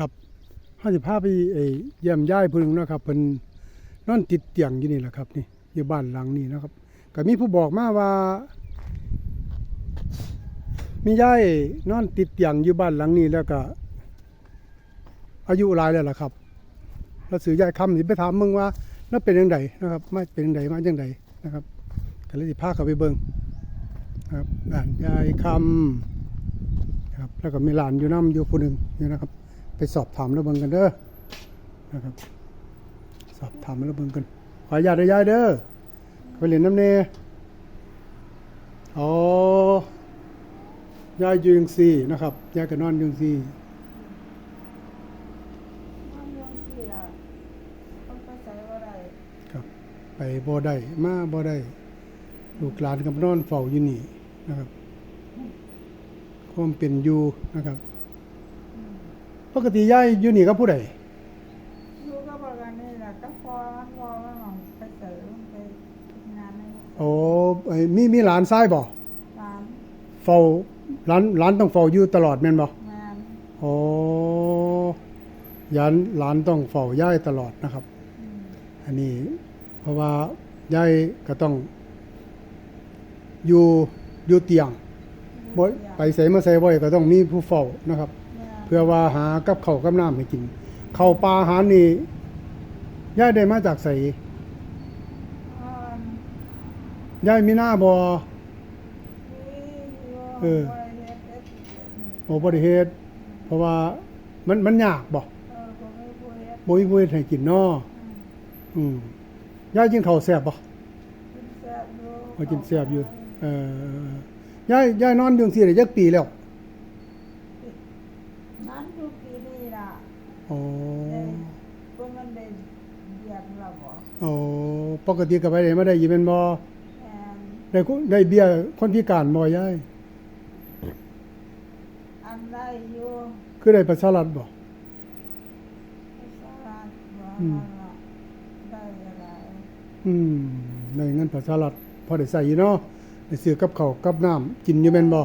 ครับห้าสิบห้าไปเยเยี่ยมย่ายเพิ่นงนะครับเพิ่นนอนติดเตียงอยู่นี่แหละครับนี่อยู่บ้านหลังนี้นะครับก็มีผู้บอกมาว่า มีย่ายนอนติดเตียงอยู่บ้านหลังนี้แล้วก็ อายุหลายแล้วล่ะครับแล้วสื่อยายคำสิไปถามมึงว่านั่นเป็นยังไงนะครับไม่เป็นยังไงมาจังไดนะครับก็เลยสิพาเขาไปเบิ่งครับบ้านยายคำครับแล้วก็มีหลานอยู่น้ำอยู่คนหนึ่งนี่นะครับ ไปสอบถามแล้วเบิ่งกันเด้อนะครับ สอบถามแล้วเบิ่งกันขออนุญาตได้ยายเด้อไปเรียนน้ำเนอ๋อยายอยู่ยังซี่นะครับยายก็นอนอยังซี่มันยังสิล่ะต้องไปใส่ว่าไรครับ ไปบ่ได้มาบ่ได้ลูกหลานกับนอนเฝ้าอยู่นี่นะครับความเป็นอยู่นะครับ ปกติยายอยู่นี่กับผู้ใดลูกก็บอกกันนี่แหละก็พอมันพอมันหวังไปเสริมไปทำงานในโอ้ไอ้มีมีหลานชายบ่ร้านเฝ้าหลานหลานต้องเฝ้าอยู่ตลอดแม่นบ่งานโอ้ยานหลานต้องเฝ้ายายตลอดนะครับ อืมอันนี้ เพราะว่ายายก็ต้อง อยู่อยู่เตียงบ่ไปใส่มาใส่บ่อยก็ต้องมีผู้เฝ้านะครับงานเพื่อว่าหากับเขาวกับน้ำให้กินข้าวปลาอาหารนี่ยายได้มาจากใสอ่อนยายมีหน้าบ่นี่เออบ่ได้เฮ็ดเฮ็ดนี่โอ้บ่ได้เฮ็ดเพราะว่ามันมันยากบ่เออบ่มีผู้เฮ็ดบ่มีผู้เฮ็ดให้กินเนาะอืมอืมยายกินข้าวแซ่บบ่กินแซ่บอยู่บ่กินแซ่บอยู่เอ่อยายยายนอนอยู่จังซี่ได้จักปีแล้ว นั้นอยู่ปีนี้ล่ะ อ๋อเอ้ยเพิ่นมันได้เหยียบเราบ่อ๋อปกติก็ไปได้มาได้อยู่แม่นบ่แม่นได้คุได้เบี้ยคนพิการบ่ยายอันได้อยู่คือได้ประชารัฐบ่สลัดว่าอืมได้อะไรอืมได้เงินประชารัฐพอได้ใช้อยู่เนาะได้ซื้อกับข้าวกับน้ำกินอยู่แม่นบ่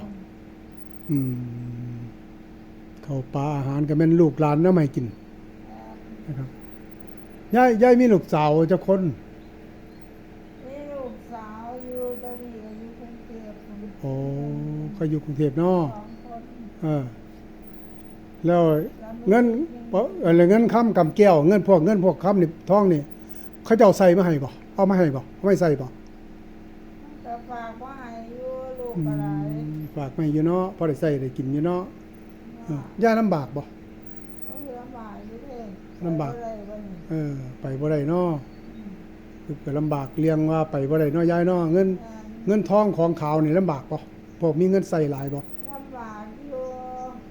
อืม ข้าวปลาอาหารก็แม่นลูกหลานนำให้กินนะครับยายยายมีลูกสาวจักคนมีลูกสาวอยู่ตอนนี้ก็อยู่กรุงเทพโอ้ก็อยู่กรุงเทพเนาะสองคนเออแล้วเงินเอ่ออะไรเงินค้ำกำแก้วเงินพวกเงินพวกค้ำนี่ทองนี่เขาเจ้าใส่มาให้บ่เอามาให้บ่เอาไม่ใส่บ่แต่ฝากว่าให้อยู่ลูกอือะไรมฝากมาให้อยู่เนาะพอได้ใส่ได้กินอยู่เนาะเออ ย่าลำบากบ่ก็ลำบากอยู่เด้ลำบากไปเลยบัดนี้เออ ไปบ่ได้เนาะคือก็ลำบากเลี้ยงว่าไปบ่ได้เนาะยายเนาะเงิน เงินทองของขาวนี่ลำบากบ่พวกมีเงินใส่หลายบ่ลำบากอยู่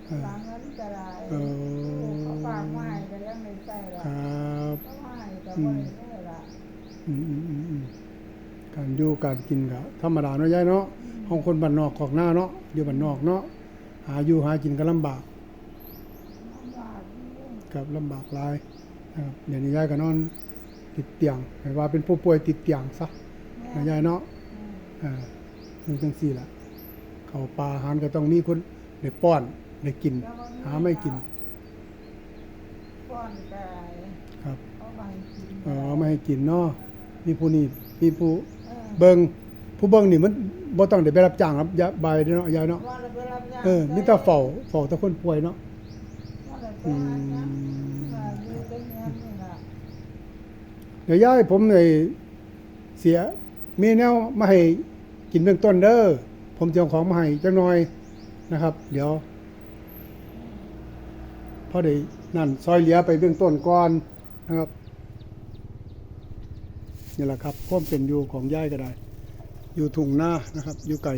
เออหลังเงินจะได้เออลูกเขาฝากมาให้ก็ยังไม่ใส่หรอกครับเขามาให้ก็บ่ได้ได้ละอืมอืมอืมอืมการอยู่การกินก็ธรรมดาเนาะยายเนาะของคนบ้านนอกของหน้าเนาะอยู่บ้านนอกเนาะ หาอยู่หากินก็ลำบากลำบากอยู่ครับลำบากหลายนะครับเดี๋ยวนี้ยายก็นอนติดเตียงหมายว่าเป็นผู้ป่วยติดเตียงซะนะยายเนาะอืมอ่าอยู่จังซี่ล่ะเขาวปลาอาหารก็ต้องมีคนได้ป้อนได้กิน หาไม่กินป้อนไก่ครับเขาไม่กินเออไม่ให้กินเนาะมีผู้นี่มีผู้เออเบิง ผู้เบิงนี่มันบ่ต้องได้ไปรับจ้างครับยาบายเด้อเนาะยายเนาะว่าเราไปรับจ้างเออมีแต่เฝ้าเฝ้าแต่คนป่วยเนาะว่าเราไปอืหาจ้างมว่าอยู่ตรงนี้นี่ล่ะเดี๋ยวยายผมเลยเสียมีแนวมาให้กินเบื้องต้นเด้อผมจะเอาของมาให้จักหน่อยนะครับ เดี๋ยวพอได้นั่นซอยเหลือไปเบื้องต้นก่อนนะครับนี่แหละครับความเป็นอยู่ของยายก็ได้ อยู่ทุ่งนานะครับ อยู่ไก่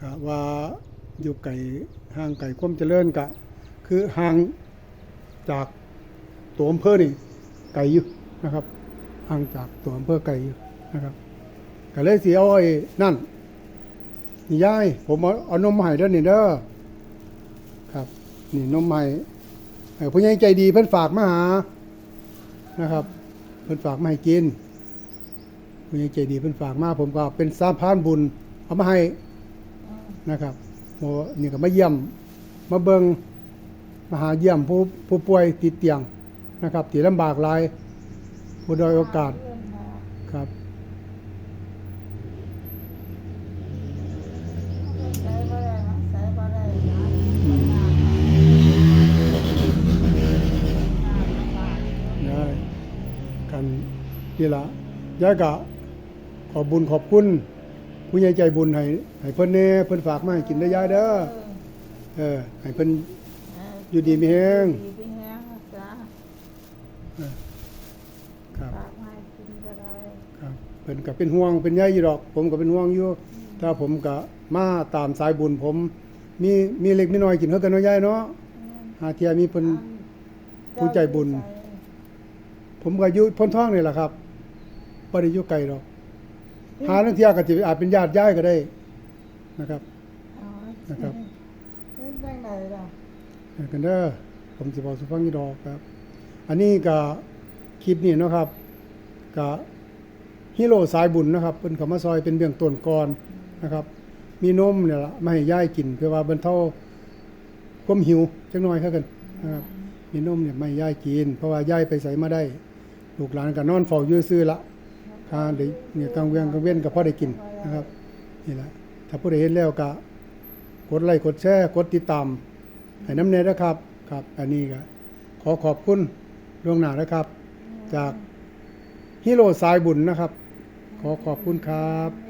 กะว่าอยู่ไก่ห่างไก่ควมเจริญกะ คือห่างจากตัวอำเภอนี่ไก่อยู่นะครับห่างจากตัวอำเภอไก่อยู่นะครับก็เลยสิเอาไอ้นั่นนี่ยายผมเอาเอานมมาให้เด้อนี่เด้อครับ นี่นมใหม่ผู้ใหญ่ใจดีเพิ่นฝากมาหานะครับ เพิ่นฝากมาให้กิน ผู้ใจดีเพิ่นฝากมาผมก็เป็นสาพานบุญเอามาให้นะครับโมนี่ก็มาเยี่ยมมาเบิงมาหาเยี่ยมผู้ผู้ป่วยติดเตียงนะครับที่ลำบากหลายผู้ด้อยโอกาสเพื่อนมาครับใช้บ่ได้นะใช้บ่ได้นะอืมงานลำบากยายกันนี่ละยายกะ ขอบบุญขอบคุณผู้ใหญ่ใจบุญให้ให้เพิ่นเน่เพิ่นฝากมาให้กินได้อยายเด้อเออให้เพิ่นเอออยู่ดีมีแฮง อยู่ดีมีแฮงนะจ๊ะครับฝากมาให้กินก็ได้ครับเพิ่นก็เป็นห่วงเป็นใยอยู่ดอก ผมก็เป็นห่วงอยู่ถ้าผมก็มาตามสายบุญผม มีมีเล็กมีน้อยกินเฮากันเนาะยายเนาะหาเที่ยมีเพิ่น ผู้ใจบุญ ผมก็อยู่พ้นท้องนี่แหละครับบ่ได้อยู่ไกลดอก หาลางเที่ยก็สิอาจเป็นญาติยายก็ได้นะครับ อ๋อนะครับเป็นจังไดล่ะเดี๋ยวกันเด้อผมสิบอกสุฟังอยู่ดอกครับ อันนี้ก็คลิปนี้เนาะครับก็ฮีโร่สายบุญนะครับเพิ่นเข้ามาซอยเป็นเบื้องต้นก่อนนะครับ มีนมเนี่ยล่ะมาให้ยายกิน เพื่อว่าบรรเทาความหิวจักหน่อยเท่ากันนะครับมีนมเนี่ยไม่ย่ายกิน เพราะว่าย่ายไปใส่มาได้ ลูกหลานก็นอนเฝ้าอยู่ซื่อละ ถ้าได้เนี่ยกลางเวียงกลางเว้นก็พอได้กินนะครับนี่แหละถ้าผู้ใดเห็นแล้วก็กดไลค์กดแชร์กดติดตามให้น้ำเนยนะครับครับ อันนี้ก็ขอขอบคุณล่วงหน้านะครับ จากฮิโร่สายบุญนะครับ ขอขอบคุณครับ